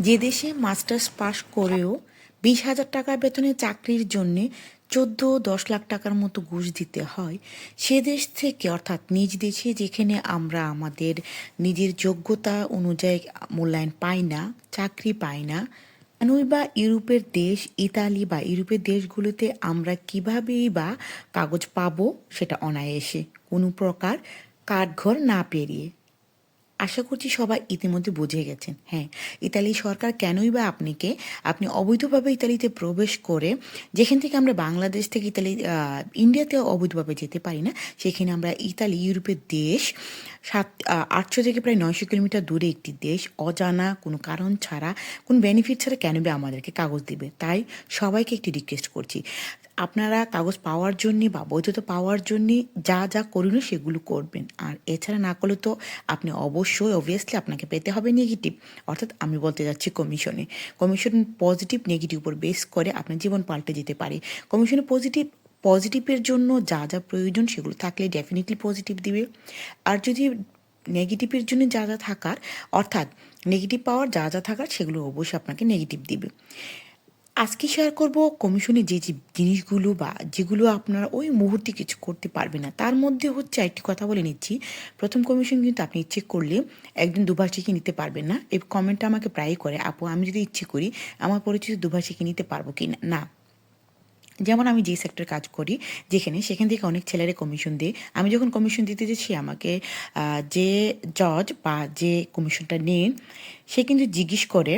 যে দেশে মাস্টার্স পাশ করেও বিশ হাজার টাকা বেতনে চাকরির জন্যে চোদ্দ দশ লাখ টাকার মতো ঘুষ দিতে হয়, সে দেশ থেকে, অর্থাৎ নিজ দেশে যেখানে আমরা আমাদের নিজের যোগ্যতা অনুযায়ী মূল্যায়ন পাই না, চাকরি পাই না কেনই বা ইউরোপের দেশ, ইতালি বা ইউরোপের দেশগুলোতে আমরা কীভাবেই বা কাগজ পাবো সেটা অনায়াসে কোনো প্রকার কাঠঘর না পেরিয়ে। আশা করছি সবাই ইতিমধ্যে বুঝে গেছেন। হ্যাঁ ইতালি সরকার কেনই বা আপনাকে আপনি অবৈধভাবে ইতালিতে প্রবেশ করে যেখান থেকে আমরা বাংলাদেশ থেকে ইতালি আহ, ইন্ডিয়াতেও অবৈধভাবে যেতে পারি না সেখানে আমরা ইতালি ইউরোপের দেশ সাত আটশো থেকে প্রায় নয়শো কিলোমিটার দূরে একটি দেশ অজানা কোনো কারণ ছাড়া কোনো বেনিফিট ছাড়া কেন আমাদেরকে কাগজ দিবে। তাই সবাইকে একটি রিকোয়েস্ট করছি। আপনারা কাগজ পাওয়ার জন্যে বা বৈধতা পাওয়ার জন্যে যা যা করণীয় সেগুলো করবেন। আর এছাড়া না করলে তো আপনি অবশ্যই অবভিয়াসলি আপনাকে পেতে হবে নেগেটিভ অর্থাৎ আমি বলতে যাচ্ছি কমিশনে কমিশন পজিটিভ নেগেটিভ উপর বেস করে আপনার জীবন পাল্টে যেতে পারে। কমিশনে পজিটিভ পজিটিভের জন্য যা যা প্রয়োজন সেগুলো থাকলে ডেফিনেটলি পজিটিভ দিবে। আর যদি নেগেটিভের জন্য যা যা থাকার, অর্থাৎ নেগেটিভ পাওয়ার যা যা থাকার সেগুলো অবশ্যই আপনাকে নেগেটিভ দিবে। আজকে শেয়ার করব কমিশনে যে যে জিনিসগুলো বা যেগুলো আপনারা ওই মুহূর্তে কিছু করতে পারবে না, তার মধ্যে হচ্ছে একটি কথা বলে নিচ্ছি। প্রথম কমিশন কিন্তু আপনি ইচ্ছে করলে একজন দুভাষীকে নিতে পারবেন না। এই কমেন্টটা আমাকে প্রায়ই করে, আপু, আমি যদি ইচ্ছে করি, আমার পরিচিত দুভাষীকে নিতে পারব কি না। যেমন আমি যে সেক্টর কাজ করি, যেখানে, সেখান থেকে অনেক ছেলেরা কমিশন দিই আমি যখন কমিশন দিতে যাচ্ছি, আমাকে যে জজ বা যে কমিশনটা নেন সে কিন্তু জিজ্ঞেস করে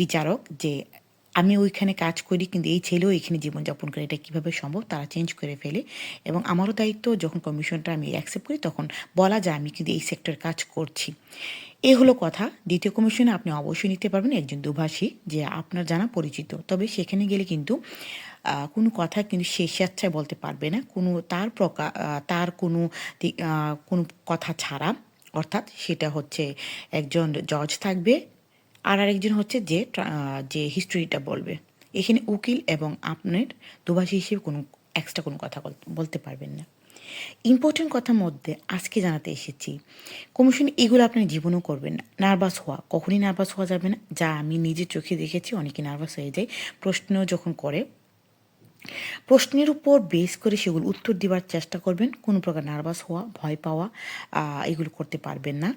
বিচারক যে আমি ওইখানে কাজ করি, কিন্তু এই ছেলেও এখানে জীবনযাপন করে, এটা কীভাবে সম্ভব তারা চেঞ্জ করে ফেলে। এবং আমারও দায়িত্ব যখন কমিশনটা আমি অ্যাকসেপ্ট করি, তখন বলা যায় আমি কিন্তু এই সেক্টর কাজ করছি। এ হলো কথা। দ্বিতীয় কমিশনে আপনি অবশ্যই নিতে পারবেন একজন দুভাষী, যে আপনার জানা পরিচিত। তবে সেখানে গেলে কিন্তু কোনো কথা কিন্তু সে স্বেচ্ছায় বলতে পারবে না। কোনো তার প্রকা তার কোনো কোনো কথা ছাড়া। অর্থাৎ সেটা হচ্ছে একজন জজ থাকবে আর আরেকজন হচ্ছে যে যে হিস্ট্রিটা বলবে। এখানে উকিল এবং আপনার দুভাষী হিসেবে কোনো এক্সট্রা কোনো কথা বল- বলতে পারবেন না। ইম্পর্টেন্ট কথার মধ্যে আজকে জানাতে এসেছি কমিশন এগুলো আপনার জীবনেও করবেন না। নার্ভাস হওয়া, কখনই নার্ভাস হওয়া যাবে না। যা আমি নিজের চোখে দেখেছি, অনেকে নার্ভাস হয়ে যায়। প্রশ্ন যখন করে প্রশ্নের উপর বেস করে সেগুলো উত্তর দেওয়ার চেষ্টা করবেন। কোনো প্রকার নার্ভাস হওয়া, ভয় পাওয়া এগুলো করতে পারবেন না।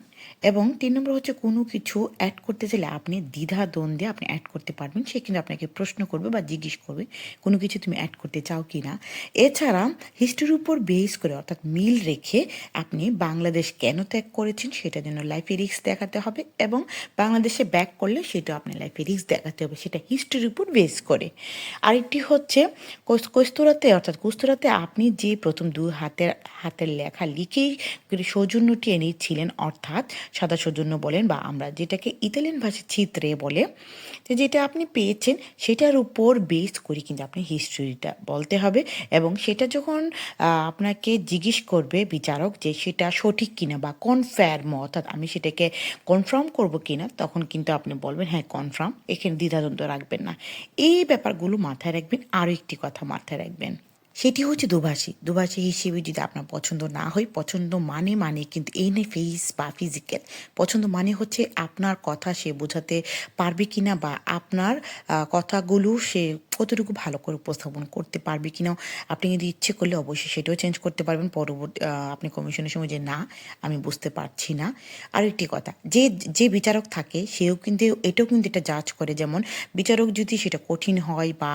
এবং তিন নম্বর হচ্ছে কোনো কিছু অ্যাড করতে চাইলে আপনি দ্বিধা দ্বন্দ্বে আপনি অ্যাড করতে পারবেন। সে কিন্তু আপনাকে প্রশ্ন করবে বা জিজ্ঞেস করবে, কোনো কিছু তুমি অ্যাড করতে চাও কি না? এছাড়া হিস্ট্রির উপর বেস করে অর্থাৎ মিল রেখে আপনি বাংলাদেশ কেন ত্যাগ করেছেন সেটা জন্য লাইফে রিক্স দেখাতে হবে এবং বাংলাদেশে ব্যাক করলে সেটা আপনি লাইফে রিক্স দেখাতে হবে, সেটা হিস্ট্রির উপর বেস করে। আরেকটি হচ্ছে কস্তুরাতে, অর্থাৎ কুস্তুরাতে আপনি যে প্রথম দু হাতের হাতের লেখা লিখেই সৌজন্যটি এনেছিলেন অর্থাৎ সাদা সৌজন্য বলেন বা আমরা যেটাকে ইতালিয়ান ভাষায় চিত্রে বলে তো যেটা আপনি পেয়েছেন সেটার উপর বেস করে কিন্তু আপনি হিস্ট্রিটা বলতে হবে এবং সেটা যখন আপনাকে জিজ্ঞেস করবে বিচারক যে সেটা সঠিক কিনা বা কনফার্ম অর্থাৎ আমি সেটাকে কনফার্ম করব কিনা, তখন কিন্তু আপনি বলবেন হ্যাঁ কনফার্ম এখানে দ্বিধাদ্বন্দ্ব রাখবেন না। এই ব্যাপারগুলো মাথায় রাখবেন আরও একটি কথা। মাথায় রাখবেন। সেটি হচ্ছে দুভাষী। দুভাষী হিসেবে যদি আপনার পছন্দ না হয়, পছন্দ মানে মানে কিন্তু এই নেই ফেস বা ফিজিক্যাল পছন্দ মানে হচ্ছে আপনার কথা সে বোঝাতে পারবে কিনা বা আপনার কথাগুলো সে কতটুকু ভালো করে উপস্থাপন করতে পারবে কিনা আপনি যদি ইচ্ছে করলে অবশ্যই সেটাও চেঞ্জ করতে পারবেন। পরবর্তী আপনি কমিশনের সময় যে না, আমি বুঝতে পারছি না। আর একটি কথা, যে যে বিচারক থাকে, সেও কিন্তু, এটাও কিন্তু এটা জাজ করে। যেমন বিচারক যদি সেটা কঠিন হয় বা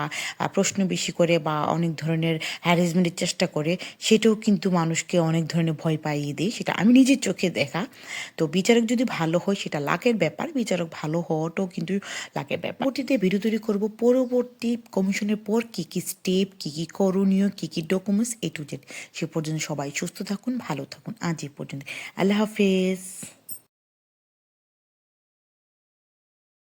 প্রশ্ন বেশি করে বা অনেক ধরনের হ্যারাসমেন্টের চেষ্টা করে, সেটাও কিন্তু মানুষকে অনেক ধরনের ভয় পাইয়ে দেয়। সেটা আমি নিজের চোখে দেখা। তো বিচারক যদি ভালো হয়, সেটা লাকের ব্যাপার। বিচারক ভালো হওয়াটাও কিন্তু লাকের ব্যাপার। ভিডিও তৈরি করব। পরবর্তী কমিশনের পর কী কী স্টেপ, কী কী করণীয়, কী কী ডকুমেন্টস এ টু জেড সে পর্যন্ত সবাই সুস্থ থাকুন, ভালো থাকুন। আজ এ পর্যন্ত আল্লাহ হাফেজ।